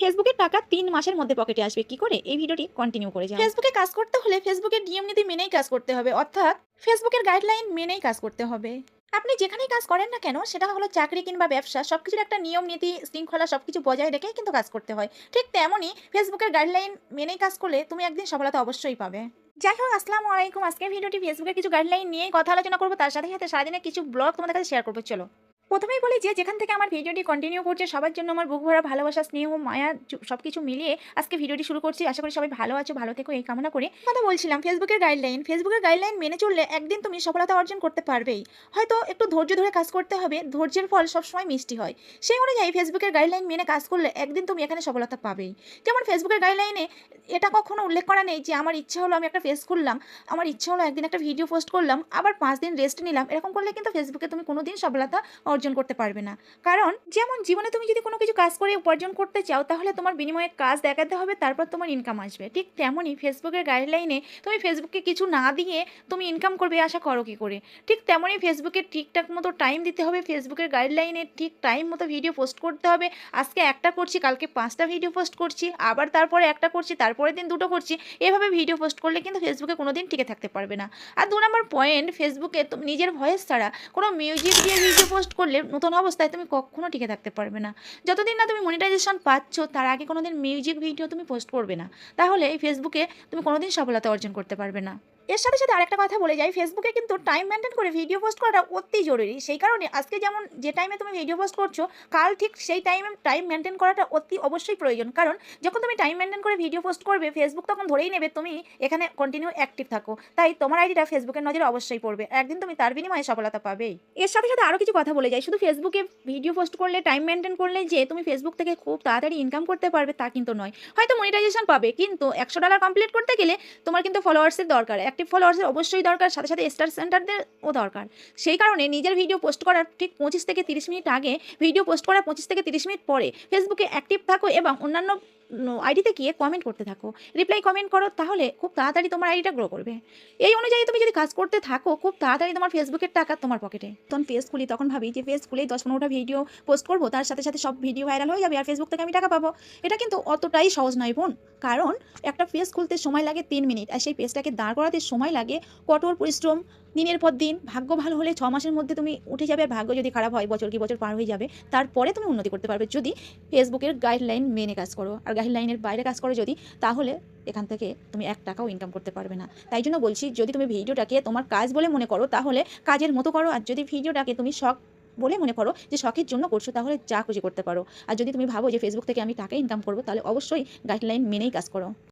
ফেসবুকের টাকা তিন মাসের মধ্যে পকেটে আসবে, কি করে? এই ভিডিওটি কন্টিনিউ করে যাও। ফেসবুকে কাজ করতে হলে ফেসবুকের নিয়ম নীতি মেনেই কাজ করতে হবে, অর্থাৎ ফেসবুকের গাইডলাইন মেনেই কাজ করতে হবে। আপনি যেখানেই কাজ করেন না কেন, সেটা হলো চাকরি কিংবা ব্যবসা সব কিছুর একটা নিয়ম নীতি, শৃঙ্খলা সব কিছু বজায় রেখেই কিন্তু কাজ করতে হয়। ঠিক তেমনই ফেসবুকের গাইডলাইন মেনেই কাজ করলে তুমি একদিন সফলতা অবশ্যই পাবে। যাই হোক, আসসালামু আলাইকুম। আজকের ভিডিওটি ফেসবুকের কিছু গাইডলাইন নিয়ে কথা আলোচনা করব। তার সাথে সাথে সারাদিনের কিছু ব্লগ তোমাদের কাছে শেয়ার করব। চলো। প্রথমেই বলি যে যেখান থেকে আমার ভিডিওটি কন্টিনিউ করছে, সবার জন্য আমার বুক ভরা ভালোবাসা, স্নেহ, মায়া সব কিছু মিলিয়ে আজকে ভিডিওটি শুরু করছি। আশা করি সবাই ভালো আছো, ভালো থেকো, এই কামনা করে। কথা বলছিলাম ফেসবুকের গাইডলাইন ফেসবুকের গাইডলাইন মেনে চললে একদিন তুমি সফলতা অর্জন করতে পারবেই। হয়তো একটু ধৈর্য ধরে কাজ করতে হবে, ধৈর্যের ফল সবসময় মিষ্টি হয়। সেই অনুযায়ী ফেসবুকের গাইডলাইন মেনে কাজ করলে একদিন তুমি এখানে সফলতা পাবেই। যেমন ফেসবুকের গাইডলাইনে এটা কখনো উল্লেখ করা নেই যে আমার ইচ্ছা হলো আমি একটা ফেস খুললাম, আমার ইচ্ছা হলো একদিন একটা ভিডিও পোস্ট করলাম, আবার পাঁচ দিন রেস্ট নিলাম। এরকম করলে কিন্তু ফেসবুকে তুমি কোনোদিন সফলতা অর্জন করতে পারবে না। কারণ যেমন জীবনে তুমি যদি কোনো কিছু কাজ করে উপার্জন করতে চাও, তাহলে তোমার বিনিময়ে কাজ দেখাতে হবে, তারপর তোমার ইনকাম আসবে। ঠিক তেমনই ফেসবুকের গাইডলাইনে তুমি ফেসবুককে কিছু না দিয়ে তুমি ইনকাম করবে, আশা করো কি করে? ঠিক তেমনই ফেসবুকে ঠিকঠাক মতো টাইম দিতে হবে, ফেসবুকের গাইডলাইনে ঠিক টাইম মতো ভিডিও পোস্ট করতে হবে। আজকে একটা করছি, কালকে পাঁচটা ভিডিও পোস্ট করছি, আবার তারপরে একটা করছি, তারপরের দিন দুটো করছি, এভাবে ভিডিও পোস্ট করলে কিন্তু ফেসবুকে কোনো দিন টিকে থাকতে পারবে না। আর দু নম্বর পয়েন্ট ফেসবুকে নিজের ভয়েস ছাড়া কোনো মিউজিক দিয়ে ভিডিও পোস্ট করলে নতুন অবস্থায় তুমি কখনো টিকে থাকতে পারবে না। যতদিন না তুমি মনিটাইজেশন পাচ্ছ, তার আগে কোনোদিন মিউজিক ভিডিও তুমি পোস্ট করবে না। তাহলে এই ফেসবুকে তুমি কোনোদিন সফলতা অর্জন করতে পারবে না। এর সাথে সাথে আরেকটা কথা বলে যাই ফেসবুকে কিন্তু টাইম মেনটেন করে ভিডিও পোস্ট করাটা অতি জরুরি। সেই কারণে আজকে যেমন যে টাইমে তুমি ভিডিও পোস্ট করছ, কাল ঠিক সেই টাইমে টাইম মেনটেন করাটা অতি অবশ্যই প্রয়োজন। কারণ যখন তুমি টাইম মেনটেন করে ভিডিও পোস্ট করবে ফেসবুক তখন ধরেই নেবে তুমি এখানে কন্টিনিউ অ্যাক্টিভ থাকো। তাই তোমার আইডিটা ফেসবুকের নজরে অবশ্যই পড়বে। একদিন তুমি তার বিনিময়ে সফলতা পাবেই এর সাথে সাথে আরও কিছু কথা বলে যাই, শুধু ফেসবুকে ভিডিও পোস্ট করলে টাইম মেনটেন করলে যে তুমি ফেসবুক থেকে খুব তাড়াতাড়ি ইনকাম করতে পারবে তা কিন্তু নয়। হয়তো মনিটাইজেশন পাবে, কিন্তু একশো ডলার কমপ্লিট করতে গেলে তোমার কিন্তু ফলোয়ার্সের দরকার। অ্যাক্টিভ ফলোয়ার্সের অবশ্যই দরকার, সাথে সাথে স্টার সেন্টারদেরও দরকার। সেই কারণে নিজের ভিডিও পোস্ট করার ঠিক পঁচিশ থেকে তিরিশ মিনিট আগে ভিডিও পোস্ট করার পঁচিশ থেকে তিরিশ মিনিট পরে ফেসবুকে অ্যাক্টিভ থাকো এবং অন্যান্য আইডিতে গিয়ে কমেন্ট করতে থাকো। রিপ্লাই কমেন্ট করো, তাহলে খুব তাড়াতাড়ি তোমার আইডিটা গ্রো করবে। এই অনুযায়ী তুমি যদি কাজ করতে থাকো, খুব তাড়াতাড়ি তোমার ফেসবুকের টাকা তোমার পকেটে তখন পেজ খুলি, তখন ভাবি যে পেজ খুলেই দশ পনেরোটা ভিডিও পোস্ট করব, তার সাথে সাথে সব ভিডিও ভাইরাল হয়ে যাবে আর ফেসবুক থেকে আমি টাকা পাবো। এটা কিন্তু অতটাই সহজ নয় বোন, কারণ একটা পেজ খুলতে সময় লাগে তিন মিনিট আর সেই পেজটাকে দাঁড় করাতে সময় লাগে কঠোর পরিশ্রম দিনের পর দিন, ভাগ্য ভালো হলে ছ মাসের মধ্যে তুমি উঠে যাবে আর ভাগ্য যদি খারাপ হয়, বছর কি বছর পার হয়ে যাবে, তারপরে তুমি উন্নতি করতে পারবে। যদি ফেসবুকের গাইডলাইন মেনে কাজ করো আর গাইডলাইনের বাইরে কাজ করো যদি, তাহলে এখান থেকে তুমি এক টাকাও ইনকাম করতে পারবে না। তাই জন্য বলছি, যদি তুমি ভিডিওটাকে তোমার কাজ বলে মনে করো, তাহলে কাজের মতো করো। আর যদি ভিডিওটাকে তুমি শখ বলে মনে করো, যে শখের জন্য করছ, তাহলে যা খুশি করতে পারো। আর যদি তুমি ভাবো যে ফেসবুক থেকে আমি টাকা ইনকাম করব, তাহলে অবশ্যই গাইডলাইন মেনেই কাজ করো।